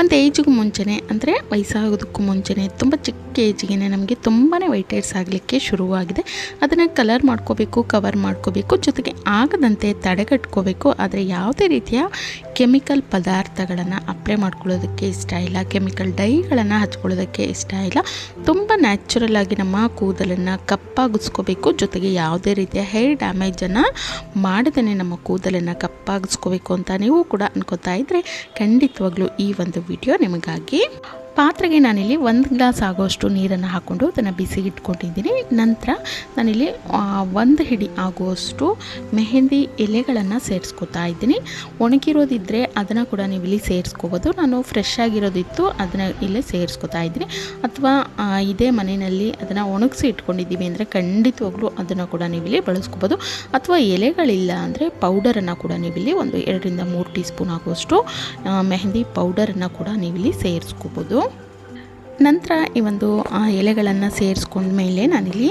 ಒಂದು ಏಜಿಗೂ ಮುಂಚೆನೇ, ಅಂದರೆ ವಯಸ್ಸಾಗೋದಕ್ಕೂ ಮುಂಚೆನೇ, ತುಂಬ ಚಿಕ್ಕ ಏಜಿಗೆ ನಮಗೆ ತುಂಬಾ ವೈಟ್ ಆಗಲಿಕ್ಕೆ ಶುರುವಾಗಿದೆ. ಅದನ್ನು ಕಲರ್ ಮಾಡ್ಕೋಬೇಕು, ಕವರ್ ಮಾಡ್ಕೋಬೇಕು, ಜೊತೆಗೆ ಆಗದಂತೆ ತಡೆಗಟ್ಕೋಬೇಕು. ಆದರೆ ಯಾವುದೇ ರೀತಿಯ ಕೆಮಿಕಲ್ ಪದಾರ್ಥಗಳನ್ನು ಅಪ್ಲೈ ಮಾಡ್ಕೊಳ್ಳೋದಕ್ಕೆ ಇಷ್ಟ ಇಲ್ಲ. ಕೆಮಿಕಲ್ ಡೈಗಳನ್ನು ಹಚ್ಕೊಳ್ಳೋದಕ್ಕೆ ಇಷ್ಟ ಇಲ್ಲ. ತುಂಬ ನ್ಯಾಚುರಲ್ ಆಗಿ ನಮ್ಮ ಕೂದಲನ್ನು ಕಪ್ಪಾಗಿಸ್ಕೋಬೇಕು. ಜೊತೆಗೆ ಯಾವುದೇ ರೀತಿಯ ಹೇರ್ ಡ್ಯಾಮೇಜನ್ನು ಮಾಡದೇ ನಮ್ಮ ಕೂದಲನ್ನು ಕಪ್ಪಾಗಿಸ್ಕೋಬೇಕು ಅಂತ ನೀವು ಕೂಡ ಅನ್ಕೋತಾ ಇದ್ದರೆ ಖಂಡಿತವಾಗ್ಲೂ ಈ ಒಂದು ವಿಡಿಯೋ ನಿಮಗಾಗಿ ಪಾತ್ರೆಗೆ ನಾನಿಲ್ಲಿ ಒಂದು ಗ್ಲಾಸ್ ಆಗುವಷ್ಟು ನೀರನ್ನು ಹಾಕ್ಕೊಂಡು ಅದನ್ನು ಬಿಸಿ ಇಟ್ಕೊಂಡಿದ್ದೀನಿ ನಂತರ ನಾನಿಲ್ಲಿ ಒಂದು ಹಿಡಿ ಆಗುವಷ್ಟು ಮೆಹೆಂದಿ ಎಲೆಗಳನ್ನು ಸೇರಿಸ್ಕೊತಾ ಇದ್ದೀನಿ. ಒಣಗಿರೋದಿದ್ದರೆ ಅದನ್ನು ಕೂಡ ನೀವು ಇಲ್ಲಿ ಸೇರಿಸ್ಕೋಬೋದು. ನಾನು ಫ್ರೆಶ್ ಆಗಿರೋದಿತ್ತು ಅದನ್ನು ಇಲ್ಲೇ ಸೇರಿಸ್ಕೊತಾ ಇದ್ದೀನಿ. ಅಥವಾ ಇದೇ ಮನೆಯಲ್ಲಿ ಅದನ್ನು ಒಣಗಿಸಿ ಇಟ್ಕೊಂಡಿದ್ದೀವಿ ಅಂದರೆ ಖಂಡಿತವಾಗ್ಲೂ ಅದನ್ನು ಕೂಡ ನೀವು ಇಲ್ಲಿ ಬಳಸ್ಕೋಬೋದು. ಅಥವಾ ಎಲೆಗಳಿಲ್ಲ ಅಂದರೆ ಪೌಡರನ್ನು ಕೂಡ ನೀವಿಲ್ಲಿ ಒಂದು ಎರಡರಿಂದ ಮೂರು ಟೀ ಸ್ಪೂನ್ ಆಗುವಷ್ಟು ಮೆಹಂದಿ ಪೌಡರನ್ನು ಕೂಡ ನೀವಿಲ್ಲಿ ಸೇರಿಸ್ಕೋಬೋದು. ನಂತರ ಈ ಒಂದು ಎಲೆಗಳನ್ನು ಸೇರಿಸ್ಕೊಂಡ್ಮೇಲೆ ನಾನಿಲ್ಲಿ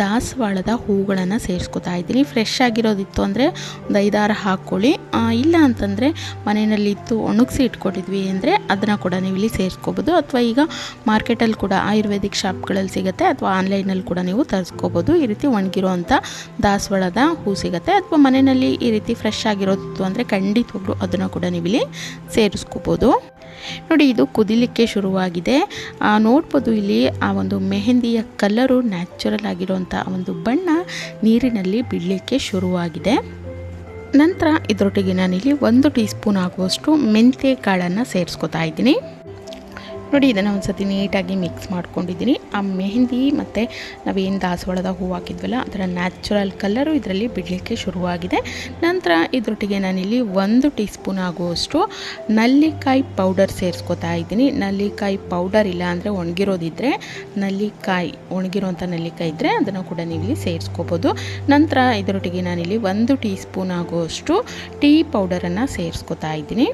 ದಾಸವಾಳದ ಹೂಗಳನ್ನು ಸೇರಿಸ್ಕೊತಾ ಇದ್ದೀನಿ. ಫ್ರೆಶ್ ಆಗಿರೋದಿತ್ತು ಅಂದರೆ ಒಂದು ಐದಾರು ಹಾಕ್ಕೊಳ್ಳಿ ಇಲ್ಲ ಅಂತಂದರೆ ಮನೆಯಲ್ಲಿತ್ತು ಒಣಗಿಸಿ ಇಟ್ಕೊಂಡಿದ್ವಿ ಅಂದರೆ ಅದನ್ನು ಕೂಡ ನೀವು ಇಲ್ಲಿ ಸೇರಿಸ್ಕೋಬೋದು. ಅಥವಾ ಈಗ ಮಾರ್ಕೆಟಲ್ಲಿ ಕೂಡ ಆಯುರ್ವೇದಿಕ್ ಶಾಪ್ಗಳಲ್ಲಿ ಸಿಗುತ್ತೆ, ಅಥವಾ ಆನ್ಲೈನಲ್ಲಿ ಕೂಡ ನೀವು ತರಿಸ್ಕೋಬೋದು. ಈ ರೀತಿ ಒಣಗಿರೋವಂಥ ದಾಸವಾಳದ ಹೂ ಸಿಗುತ್ತೆ. ಅಥವಾ ಮನೆಯಲ್ಲಿ ಈ ರೀತಿ ಫ್ರೆಶ್ ಆಗಿರೋದಿತ್ತು ಅಂದರೆ ಖಂಡಿತವಾಗ್ಲೂ ಅದನ್ನು ಕೂಡ ನೀವು ಇಲ್ಲಿ ಸೇರಿಸ್ಕೋಬೋದು. ನೋಡಿ, ಇದು ಕುದಿಲಿಕ್ಕೆ ಶುರುವಾಗಿದೆ. ನೋಡ್ಬೋದು ಇಲ್ಲಿ ಆ ಒಂದು ಮೆಹಂದಿಯ ಕಲರು ನ್ಯಾಚುರಲ್ ಆಗಿರುವಂಥ ಒಂದು ಬಣ್ಣ ನೀರಿನಲ್ಲಿ ಬಿಡಲಿಕ್ಕೆ ಶುರುವಾಗಿದೆ. ನಂತರ ಇದರೊಟ್ಟಿಗೆ ನಾನಿಲ್ಲಿ ಒಂದು ಟೀ ಸ್ಪೂನ್ ಆಗುವಷ್ಟು ಮೆಂತ್ಯ ಕಾಳನ್ನು ಸೇರಿಸ್ಕೊತಾ ಇದ್ದೀನಿ. ನೋಡಿ, ಇದನ್ನು ಒಂದು ಸತಿ ನೀಟಾಗಿ ಮಿಕ್ಸ್ ಮಾಡ್ಕೊಂಡಿದ್ದೀನಿ. ಆ ಮೆಹಂದಿ ಮತ್ತು ನಾವೇನು ದಾಸವಾಳದ ಹೂವು ಹಾಕಿದ್ವಲ್ಲ, ಅದರ ನ್ಯಾಚುರಲ್ ಕಲರು ಇದರಲ್ಲಿ ಬಿಡಲಿಕ್ಕೆ ಶುರುವಾಗಿದೆ. ನಂತರ ಇದರೊಟ್ಟಿಗೆ ನಾನಿಲ್ಲಿ ಒಂದು ಟೀ ಸ್ಪೂನ್ ಆಗುವಷ್ಟು ನಲ್ಲಿಕಾಯಿ ಪೌಡರ್ ಸೇರಿಸ್ಕೊತಾ ಇದ್ದೀನಿ. ನಲ್ಲಿಕಾಯಿ ಪೌಡರ್ ಇಲ್ಲ ಅಂದರೆ ಒಣಗಿರೋದಿದ್ದರೆ ನಲ್ಲಿಕಾಯಿ ಒಣಗಿರೋಂಥ ನಲ್ಲಿಕಾಯಿ ಇದ್ದರೆ ಅದನ್ನು ಕೂಡ ನೀವು ಇಲ್ಲಿ ಸೇರಿಸ್ಕೋಬೋದು. ನಂತರ ಇದರೊಟ್ಟಿಗೆ ನಾನಿಲ್ಲಿ ಒಂದು ಟೀ ಸ್ಪೂನ್ ಆಗುವಷ್ಟು ಟೀ ಪೌಡರನ್ನು ಸೇರಿಸ್ಕೊತಾ ಇದ್ದೀನಿ.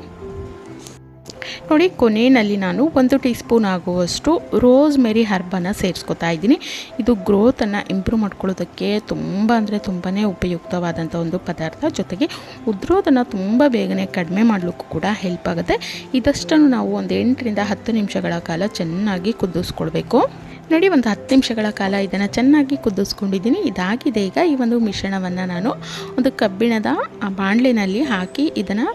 ನೋಡಿ, ಕೊನೆಯಲ್ಲಿ ನಾನು ಒಂದು ಟೀ ಸ್ಪೂನ್ ಆಗುವಷ್ಟು ರೋಸ್ ಮೇರಿ ಹರ್ಬನ್ನು ಸೇರಿಸ್ಕೊತಾ ಇದ್ದೀನಿ. ಇದು ಗ್ರೋತನ್ನು ಇಂಪ್ರೂವ್ ಮಾಡ್ಕೊಳ್ಳೋದಕ್ಕೆ ತುಂಬ ಅಂದರೆ ತುಂಬಾ ಉಪಯುಕ್ತವಾದಂಥ ಒಂದು ಪದಾರ್ಥ. ಜೊತೆಗೆ ಉದ್ರೋದನ್ನು ತುಂಬ ಬೇಗನೆ ಕಡಿಮೆ ಮಾಡಲಿಕ್ಕೂ ಕೂಡ ಹೆಲ್ಪ್ ಆಗುತ್ತೆ. ಇದಷ್ಟನ್ನು ನಾವು ಒಂದು ಎಂಟರಿಂದ ಹತ್ತು ನಿಮಿಷಗಳ ಕಾಲ ಚೆನ್ನಾಗಿ ಕುದಿಸ್ಕೊಳ್ಬೇಕು. ನೋಡಿ ಒಂದು ಹತ್ತು ನಿಮಿಷಗಳ ಕಾಲ ಇದನ್ನು ಚೆನ್ನಾಗಿ ಕುದಿಸ್ಕೊಂಡಿದ್ದೀನಿ. ಇದಾಗಿದೆ ಈಗ ಈ ಒಂದು ಮಿಶ್ರಣವನ್ನು ನಾನು ಒಂದು ಕಬ್ಬಿಣದ ಬಾಣಲಿನಲ್ಲಿ ಹಾಕಿ ಇದನ್ನು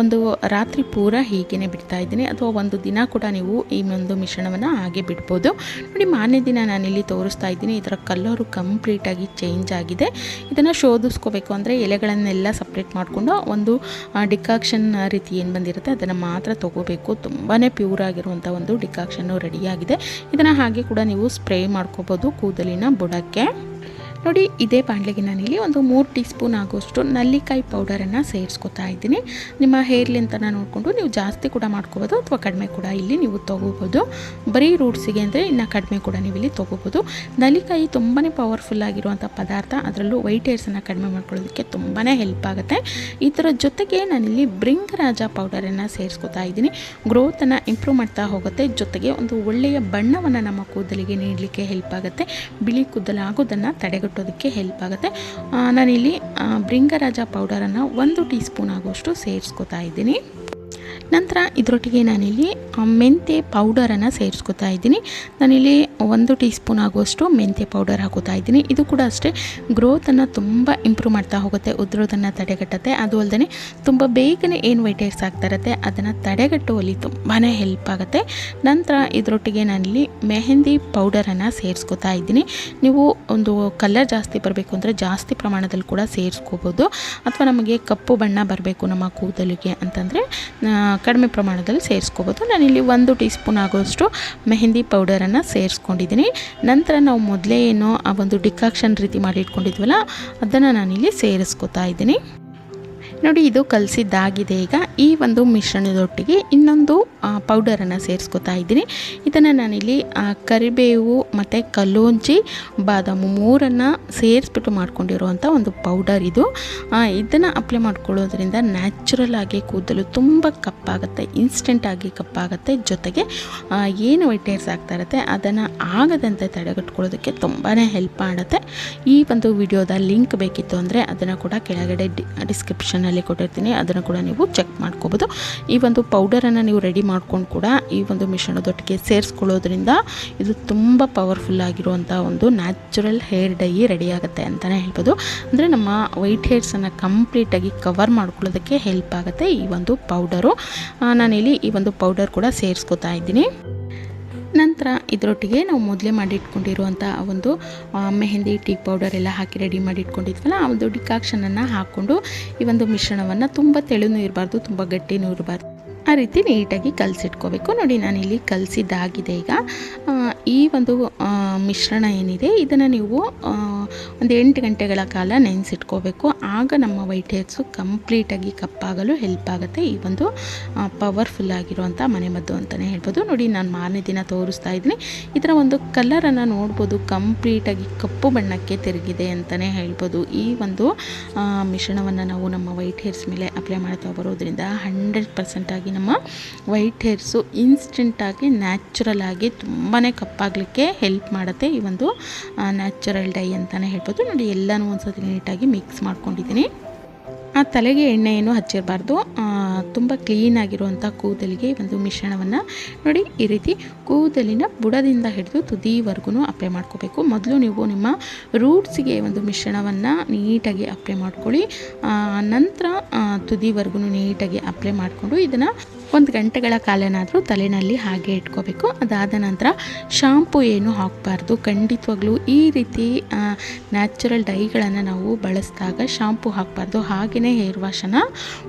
ಒಂದು ರಾತ್ರಿ ಪೂರ ಹೀಗೇ ಬಿಡ್ತಾ ಇದ್ದೀನಿ. ಅಥವಾ ಒಂದು ದಿನ ಕೂಡ ನೀವು ಈ ಒಂದು ಮಿಶ್ರಣವನ್ನು ಹಾಗೆ ಬಿಡ್ಬೋದು. ನೋಡಿ, ಮಾನ್ಯ ದಿನ ನಾನಿಲ್ಲಿ ತೋರಿಸ್ತಾ ಇದ್ದೀನಿ. ಇದರ ಕಲ್ಲರು ಕಂಪ್ಲೀಟಾಗಿ ಚೇಂಜ್ ಆಗಿದೆ. ಇದನ್ನು ಶೋಧಿಸ್ಕೋಬೇಕು ಅಂದರೆ ಎಲೆಗಳನ್ನೆಲ್ಲ ಸಪ್ರೇಟ್ ಮಾಡಿಕೊಂಡು ಒಂದು ಡಿಕಾಕ್ಷನ್ ರೀತಿ ಏನು ಬಂದಿರುತ್ತೆ ಅದನ್ನು ಮಾತ್ರ ತೊಗೋಬೇಕು. ತುಂಬಾ ಪ್ಯೂರ್ ಆಗಿರುವಂಥ ಒಂದು ಡಿಕಾಕ್ಷನ್ನು ರೆಡಿಯಾಗಿದೆ. ಇದನ್ನು ಹಾಗೆ ಕೂಡ ಸ್ಪ್ರೇ ಮಾಡ್ಕೋಬೋದು ಕೂದಲಿನ ಬುಡಕ್ಕೆ. ನೋಡಿ, ಇದೇ ಬಾಣಲೆಗೆ ನಾನಿಲ್ಲಿ ಒಂದು ಮೂರು ಟೀ ಸ್ಪೂನ್ ಆಗೋಷ್ಟು ನಲ್ಲಿಕಾಯಿ ಪೌಡರನ್ನು ಸೇರಿಸ್ಕೊತಾ ಇದ್ದೀನಿ. ನಿಮ್ಮ ಹೇರ್ ಲೆಂತನ್ನು ನೋಡಿಕೊಂಡು ನೀವು ಜಾಸ್ತಿ ಕೂಡ ಮಾಡ್ಕೋಬೋದು ಅಥವಾ ಕಡಿಮೆ ಕೂಡ ಇಲ್ಲಿ ನೀವು ತೊಗೋಬೋದು. ಬರೀ ರೂಟ್ಸಿಗೆ ಅಂದರೆ ಇನ್ನು ಕಡಿಮೆ ಕೂಡ ನೀವು ಇಲ್ಲಿ ತೊಗೋಬೋದು. ನಲ್ಲಿಕಾಯಿ ತುಂಬಾ ಪವರ್ಫುಲ್ ಆಗಿರುವಂಥ ಪದಾರ್ಥ, ಅದರಲ್ಲೂ ವೈಟ್ ಹೇರ್ಸನ್ನು ಕಡಿಮೆ ಮಾಡ್ಕೊಳ್ಳೋದಕ್ಕೆ ತುಂಬಾ ಹೆಲ್ಪ್ ಆಗುತ್ತೆ. ಇದರ ಜೊತೆಗೆ ನಾನಿಲ್ಲಿ ಬ್ರಿಂಗರಾಜ ಪೌಡರನ್ನು ಸೇರಿಸ್ಕೊತಾ ಇದ್ದೀನಿ. ಗ್ರೋತನ್ನು ಇಂಪ್ರೂವ್ ಮಾಡ್ತಾ ಹೋಗುತ್ತೆ. ಜೊತೆಗೆ ಒಂದು ಒಳ್ಳೆಯ ಬಣ್ಣವನ್ನು ನಮ್ಮ ಕೂದಲಿಗೆ ನೀಡಲಿಕ್ಕೆ ಹೆಲ್ಪ್ ಆಗುತ್ತೆ. ಬಿಳಿ ಕೂದಲಾಗೋದನ್ನು ತಡೆಗಟ್ಟೋದಕ್ಕೆ ಹೆಲ್ಪ್ ಆಗುತ್ತೆ. ನಾನಿಲ್ಲಿ ಭೃಂಗರಾಜ ಪೌಡರನ್ನು ಒಂದು ಟೀ ಸ್ಪೂನ್ ಆಗುವಷ್ಟು ಸೇರಿಸ್ಕೊತಾ ಇದ್ದೀನಿ. ನಂತರ ಇದರೊಟ್ಟಿಗೆ ನಾನಿಲ್ಲಿ ಮೆಂತೆ ಪೌಡರನ್ನು ಸೇರಿಸ್ಕೊತಾ ಇದ್ದೀನಿ. ನಾನಿಲ್ಲಿ ಒಂದು ಟೀ ಸ್ಪೂನ್ ಆಗುವಷ್ಟು ಮೆಂತ್ಯ ಪೌಡರ್ ಹಾಕೋತಾ ಇದ್ದೀನಿ. ಇದು ಕೂಡ ಅಷ್ಟೇ ಗ್ರೋತನ್ನು ತುಂಬ ಇಂಪ್ರೂವ್ ಮಾಡ್ತಾ ಹೋಗುತ್ತೆ ಉದುರೋದನ್ನು ತಡೆಗಟ್ಟುತ್ತೆ. ಅದು ಅಲ್ಲದೆ ತುಂಬ ಬೇಗನೆ ಏನು ವೈಟ್ ಹೇರ್ಸ್ ಆಗ್ತಾ ಇರುತ್ತೆ, ಅದನ್ನು ತಡೆಗಟ್ಟುವಲ್ಲಿ ತುಂಬಾ ಹೆಲ್ಪ್ ಆಗುತ್ತೆ. ನಂತರ ಇದರೊಟ್ಟಿಗೆ ನಾನಿಲ್ಲಿ ಮೆಹಂದಿ ಪೌಡರನ್ನು ಸೇರಿಸ್ಕೊತಾ ಇದ್ದೀನಿ. ನೀವು ಒಂದು ಕಲರ್ ಜಾಸ್ತಿ ಬರಬೇಕು ಅಂದರೆ ಜಾಸ್ತಿ ಪ್ರಮಾಣದಲ್ಲಿ ಕೂಡ ಸೇರಿಸ್ಕೋಬೋದು. ಅಥವಾ ನಮಗೆ ಕಪ್ಪು ಬಣ್ಣ ಬರಬೇಕು ನಮ್ಮ ಕೂದಲಿಗೆ ಅಂತಂದರೆ ಕಡಿಮೆ ಪ್ರಮಾಣದಲ್ಲಿ ಸೇರಿಸ್ಕೋಬೋದು. ನಾನಿಲ್ಲಿ ಒಂದು ಟೀ ಸ್ಪೂನ್ ಆಗೋಷ್ಟು ಮೆಹಂದಿ ಪೌಡರನ್ನು ಸೇರಿಸ್ಕೊಂಡಿದ್ದೀನಿ. ನಂತರ ನಾವು ಮೊದಲೇ ಏನೋ ಆ ಒಂದು ಡಿಕಾಕ್ಷನ್ ರೀತಿ ಮಾಡಿ ಇಟ್ಕೊಂಡಿದ್ವಲ್ಲ, ಅದನ್ನು ನಾನಿಲ್ಲಿ ಸೇರಿಸ್ಕೊತಾ ಇದ್ದೀನಿ. ನೋಡಿ, ಇದು ಕಲಸಿದ್ದಾಗಿದೆ. ಈಗ ಈ ಒಂದು ಮಿಶ್ರಣದೊಟ್ಟಿಗೆ ಇನ್ನೊಂದು ಪೌಡರನ್ನು ಸೇರಿಸ್ಕೊತಾ ಇದ್ದೀನಿ. ಇದನ್ನು ನಾನಿಲ್ಲಿ ಕರಿಬೇವು ಮತ್ತು ಕಲ್ಲೋಂಜಿ ಬಾದಾಮು ಮೂರನ್ನು ಸೇರಿಸ್ಬಿಟ್ಟು ಮಾಡ್ಕೊಂಡಿರುವಂಥ ಒಂದು ಪೌಡರ್ ಇದು. ಇದನ್ನು ಅಪ್ಲೈ ಮಾಡ್ಕೊಳ್ಳೋದ್ರಿಂದ ನ್ಯಾಚುರಲ್ ಆಗಿ ಕೂದಲು ತುಂಬ ಕಪ್ಪಾಗುತ್ತೆ ಇನ್ಸ್ಟೆಂಟಾಗಿ ಕಪ್ಪಾಗುತ್ತೆ. ಜೊತೆಗೆ ಏನು ವೈಟೇರ್ಸ್ ಆಗ್ತಾ ಇರುತ್ತೆ, ಅದನ್ನು ಆಗದಂತೆ ತಡೆಗಟ್ಕೊಳ್ಳೋದಕ್ಕೆ ತುಂಬಾ ಹೆಲ್ಪ್ ಮಾಡುತ್ತೆ. ಈ ಒಂದು ವಿಡಿಯೋದ ಲಿಂಕ್ ಬೇಕಿತ್ತು ಅಂದರೆ ಅದನ್ನು ಕೂಡ ಕೆಳಗಡೆ ಡಿ ಕೊಟ್ಟಿರ್ತೀನಿ, ಅದನ್ನು ಕೂಡ ನೀವು ಚೆಕ್ ಮಾಡ್ಕೋಬೋದು. ಈ ಒಂದು ಪೌಡರನ್ನು ನೀವು ರೆಡಿ ಮಾಡ್ಕೊಂಡು ಕೂಡ ಈ ಒಂದು ಮಿಶ್ರಣದೊಟ್ಟಿಗೆ ಸೇರಿಸ್ಕೊಳ್ಳೋದ್ರಿಂದ ಇದು ತುಂಬ ಪವರ್ಫುಲ್ ಆಗಿರುವಂಥ ಒಂದು ನ್ಯಾಚುರಲ್ ಹೇರ್ ಡೈ ರೆಡಿ ಆಗುತ್ತೆ ಅಂತಲೇ ಹೇಳ್ಬೋದು. ಅಂದರೆ ನಮ್ಮ ವೈಟ್ ಹೇರ್ಸನ್ನು ಕಂಪ್ಲೀಟಾಗಿ ಕವರ್ ಮಾಡ್ಕೊಳ್ಳೋದಕ್ಕೆ ಹೆಲ್ಪ್ ಆಗುತ್ತೆ ಈ ಒಂದು ಪೌಡರು ನಾನಿಲ್ಲಿ ಈ ಒಂದು ಪೌಡರ್ ಕೂಡ ಸೇರಿಸ್ಕೊತಾ ಇದ್ದೀನಿ. ನಂತರ ಇದರೊಟ್ಟಿಗೆ ನಾವು ಮೊದಲೇ ಮಾಡಿಟ್ಕೊಂಡಿರುವಂಥ ಒಂದು ಮೆಹೆಂದಿ, ಟೀ ಪೌಡರ್ ಎಲ್ಲ ಹಾಕಿ ರೆಡಿ ಮಾಡಿ ಇಟ್ಕೊಂಡಿದ್ವಲ್ಲ ಆ ಒಂದು ಡಿಕಾಕ್ಷನನ್ನು ಹಾಕ್ಕೊಂಡು ಈ ಒಂದು ಮಿಶ್ರಣವನ್ನು ತುಂಬ ತೆಳುನೂ ಇರಬಾರ್ದು, ತುಂಬ ಗಟ್ಟಿನೂ ಇರಬಾರ್ದು. ಆ ರೀತಿ ನೀಟಾಗಿ ಕಲಸಿಟ್ಕೋಬೇಕು. ನೋಡಿ, ನಾನಿಲ್ಲಿ ಕಲಸಿದ್ದಾಗಿದೆ ಈಗ. ಈ ಒಂದು ಮಿಶ್ರಣ ಏನಿದೆ, ಇದನ್ನು ನೀವು ಒಂದು ಎಂಟು ಗಂಟೆಗಳ ಕಾಲ ನೆನೆಸಿಟ್ಕೋಬೇಕು. ಆಗ ನಮ್ಮ ವೈಟ್ ಹೇರ್ಸು ಕಂಪ್ಲೀಟಾಗಿ ಕಪ್ಪಾಗಲು ಹೆಲ್ಪ್ ಆಗುತ್ತೆ. ಈ ಒಂದು ಪವರ್ಫುಲ್ ಆಗಿರುವಂಥ ಮನೆಮದ್ದು ಅಂತಲೇ ಹೇಳ್ಬೋದು. ನೋಡಿ, ನಾನು ಮಾರನೇ ದಿನ ತೋರಿಸ್ತಾ ಇದ್ದೀನಿ. ಇದರ ಒಂದು ಕಲರನ್ನು ನೋಡ್ಬೋದು. ಕಂಪ್ಲೀಟಾಗಿ ಕಪ್ಪು ಬಣ್ಣಕ್ಕೆ ತಿರುಗಿದೆ ಅಂತಲೇ ಹೇಳ್ಬೋದು. ಈ ಒಂದು ಮಿಶ್ರಣವನ್ನು ನಾವು ನಮ್ಮ ವೈಟ್ ಹೇರ್ಸ್ ಮೇಲೆ ಅಪ್ಲೈ ಮಾಡ್ತಾ ಬರೋದ್ರಿಂದ ಹಂಡ್ರೆಡ್ ಪರ್ಸೆಂಟಾಗಿ ನಮ್ಮ ವೈಟ್ ಹೇರ್ಸು ಇನ್ಸ್ಟೆಂಟಾಗಿ ನ್ಯಾಚುರಲ್ ಆಗಿ ತುಂಬಾ ಕಪ್ಪಾಗಲಿಕ್ಕೆ ಹೆಲ್ಪ್ ಮಾಡುತ್ತೆ. ಈ ಒಂದು ನ್ಯಾಚುರಲ್ ಡೈ ಅಂತಲೇ ಹೇಳ್ಬೋದು. ನೋಡಿ, ಎಲ್ಲನೂ ಒಂದ್ಸತಿ ನೀಟಾಗಿ ಮಿಕ್ಸ್ ಮಾಡ್ಕೊಂಡಿದ್ದೀನಿ. ಆ ತಲೆಗೆ ಎಣ್ಣೆ ಏನು ಹಚ್ಚಿರಬಾರ್ದು ತುಂಬ ಕ್ಲೀನಾಗಿರುವಂಥ ಕೂದಲಿಗೆ ಒಂದು ಮಿಶ್ರಣವನ್ನು ನೋಡಿ ಈ ರೀತಿ ಕೂದಲಿನ ಬುಡದಿಂದ ಹಿಡಿದು ತುದಿವರೆಗೂ ಅಪ್ಲೈ ಮಾಡ್ಕೋಬೇಕು. ಮೊದಲು ನೀವು ನಿಮ್ಮ ರೂಟ್ಸಿಗೆ ಒಂದು ಮಿಶ್ರಣವನ್ನು ನೀಟಾಗಿ ಅಪ್ಲೈ ಮಾಡ್ಕೊಳ್ಳಿ. ನಂತರ ತುದಿವರೆಗೂ ನೀಟಾಗಿ ಅಪ್ಲೈ ಮಾಡಿಕೊಂಡು ಇದನ್ನು ಒಂದು ಗಂಟೆಗಳ ಕಾಲನಾದರೂ ತಲೆನಲ್ಲಿ ಹಾಗೆ ಇಟ್ಕೋಬೇಕು. ಅದಾದ ನಂತರ ಶಾಂಪು ಏನು ಹಾಕಬಾರ್ದು. ಖಂಡಿತವಾಗ್ಲೂ ಈ ರೀತಿ ನ್ಯಾಚುರಲ್ ಡೈಗಳನ್ನು ನಾವು ಬಳಸಿದಾಗ ಶಾಂಪು ಹಾಕಬಾರ್ದು. ಹಾಗೆಯೇ ಹೇರ್ ವಾಶನ್ನು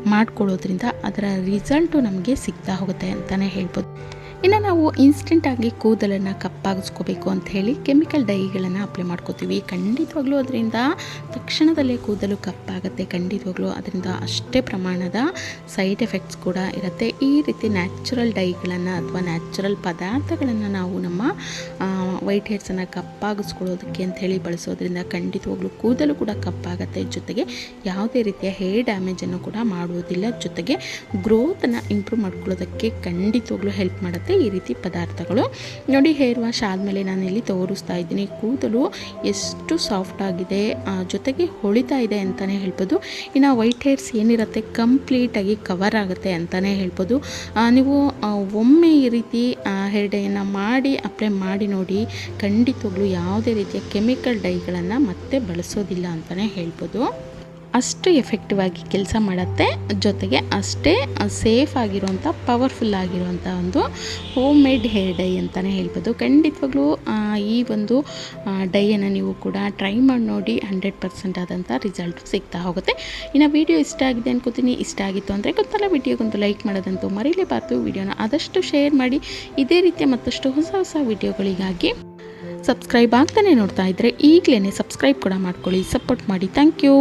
ಮಾಡ್ಕೊಳ್ಳೋದ್ರಿಂದ ಅದರ ರಿಸಲ್ಟು ನಮಗೆ ಸಿಗ್ತಾ ಹೋಗುತ್ತೆ ಅಂತಲೇ ಹೇಳ್ಬೋದು. ಇನ್ನು ನಾವು ಇನ್ಸ್ಟೆಂಟಾಗಿ ಕೂದಲನ್ನು ಕಪ್ಪಾಗಿಸ್ಕೋಬೇಕು ಅಂತ ಹೇಳಿ ಕೆಮಿಕಲ್ ಡೈಗಳನ್ನು ಅಪ್ಲೈ ಮಾಡ್ಕೋತೀವಿ. ಖಂಡಿತವಾಗ್ಲೂ ಅದರಿಂದ ತಕ್ಷಣದಲ್ಲೇ ಕೂದಲು ಕಪ್ಪಾಗುತ್ತೆ. ಖಂಡಿತವಾಗ್ಲೂ ಅದರಿಂದ ಅಷ್ಟೇ ಪ್ರಮಾಣದ ಸೈಡ್ ಎಫೆಕ್ಟ್ಸ್ ಕೂಡ ಇರುತ್ತೆ. ಈ ರೀತಿ ನ್ಯಾಚುರಲ್ ಡೈಗಳನ್ನು ಅಥವಾ ನ್ಯಾಚುರಲ್ ಪದಾರ್ಥಗಳನ್ನು ನಾವು ನಮ್ಮ ವೈಟ್ ಹೇರ್ಸನ್ನು ಕಪ್ಪಾಗಿಸ್ಕೊಳ್ಳೋದಕ್ಕೆ ಅಂತ ಹೇಳಿ ಬಳಸೋದ್ರಿಂದ ಖಂಡಿತವಾಗ್ಲೂ ಕೂದಲು ಕೂಡ ಕಪ್ಪಾಗುತ್ತೆ. ಜೊತೆಗೆ ಯಾವುದೇ ರೀತಿಯ ಹೇರ್ ಡ್ಯಾಮೇಜನ್ನು ಕೂಡ ಮಾಡುವುದಿಲ್ಲ. ಜೊತೆಗೆ ಗ್ರೋತನ್ನು ಇಂಪ್ರೂವ್ ಮಾಡ್ಕೊಳ್ಳೋದಕ್ಕೆ ಖಂಡಿತವಾಗ್ಲೂ ಹೆಲ್ಪ್ ಮಾಡುತ್ತೆ. ಈ ರೀತಿ ಪದಾರ್ಥಗಳು. ನೋಡಿ, ಹೇರ್ ವಾಶ್ ಆದಮೇಲೆ ನಾನಿಲ್ಲಿ ತೋರಿಸ್ತಾ ಇದ್ದೀನಿ. ಕೂದಲು ಎಷ್ಟು ಸಾಫ್ಟ್ ಆಗಿದೆ ಜೊತೆಗೆ ಹೊಳಿತಾ ಇದೆ ಅಂತಲೇ ಹೇಳ್ಬೋದು. ಇನ್ನು ವೈಟ್ ಹೇರ್ಸ್ ಏನಿರುತ್ತೆ ಕಂಪ್ಲೀಟಾಗಿ ಕವರ್ ಆಗುತ್ತೆ ಅಂತಲೇ ಹೇಳ್ಬೋದು. ನೀವು ಒಮ್ಮೆ ಈ ರೀತಿ ಹೇರ್ ಡೈನ ಮಾಡಿ ಅಪ್ಲೈ ಮಾಡಿ ನೋಡಿ, ಖಂಡಿತವಾಗ್ಲೂ ಯಾವುದೇ ರೀತಿಯ ಕೆಮಿಕಲ್ ಡೈಗಳನ್ನು ಮತ್ತೆ ಬಳಸೋದಿಲ್ಲ ಅಂತಲೇ ಹೇಳ್ಬೋದು. ಅಷ್ಟು ಎಫೆಕ್ಟಿವ್ ಆಗಿ ಕೆಲಸ ಮಾಡುತ್ತೆ. ಜೊತೆಗೆ ಅಷ್ಟೇ ಸೇಫ್ ಆಗಿರುವಂಥ ಪವರ್ಫುಲ್ ಆಗಿರುವಂಥ ಒಂದು ಹೋಮ್ ಮೇಡ್ ಹೇರ್ ಡೈ ಅಂತಲೇ ಹೇಳ್ಬೋದು. ಖಂಡಿತವಾಗ್ಲೂ ಈ ಒಂದು ಡೈಯನ್ನು ನೀವು ಕೂಡ ಟ್ರೈ ಮಾಡಿ ನೋಡಿ ಹಂಡ್ರೆಡ್ ಪರ್ಸೆಂಟ್ ಆದಂಥ ರಿಸಲ್ಟ್ ಸಿಗ್ತಾ ಹೋಗುತ್ತೆ. ಇನ್ನು ವಿಡಿಯೋ ಇಷ್ಟ ಆಗಿದೆ ಅನ್ಕೋತೀನಿ. ಇಷ್ಟ ಆಗಿತ್ತು ಅಂದರೆ ಗೊತ್ತಲ್ಲ, ವಿಡಿಯೋಗೊಂದು ಲೈಕ್ ಮಾಡೋದಂತೂ ಮರೀಲೇಬಾರ್ದು. ವಿಡಿಯೋನ ಆದಷ್ಟು ಶೇರ್ ಮಾಡಿ. ಇದೇ ರೀತಿಯ ಮತ್ತಷ್ಟು ಹೊಸ ಹೊಸ ವಿಡಿಯೋಗಳಿಗಾಗಿ ಸಬ್ಸ್ಕ್ರೈಬ್ ಆಗ್ತಾನೆ ನೋಡ್ತಾ ಇದ್ದರೆ ಈಗಲೇ ಸಬ್ಸ್ಕ್ರೈಬ್ ಕೂಡ ಮಾಡ್ಕೊಳ್ಳಿ. ಸಪೋರ್ಟ್ ಮಾಡಿ. Thank you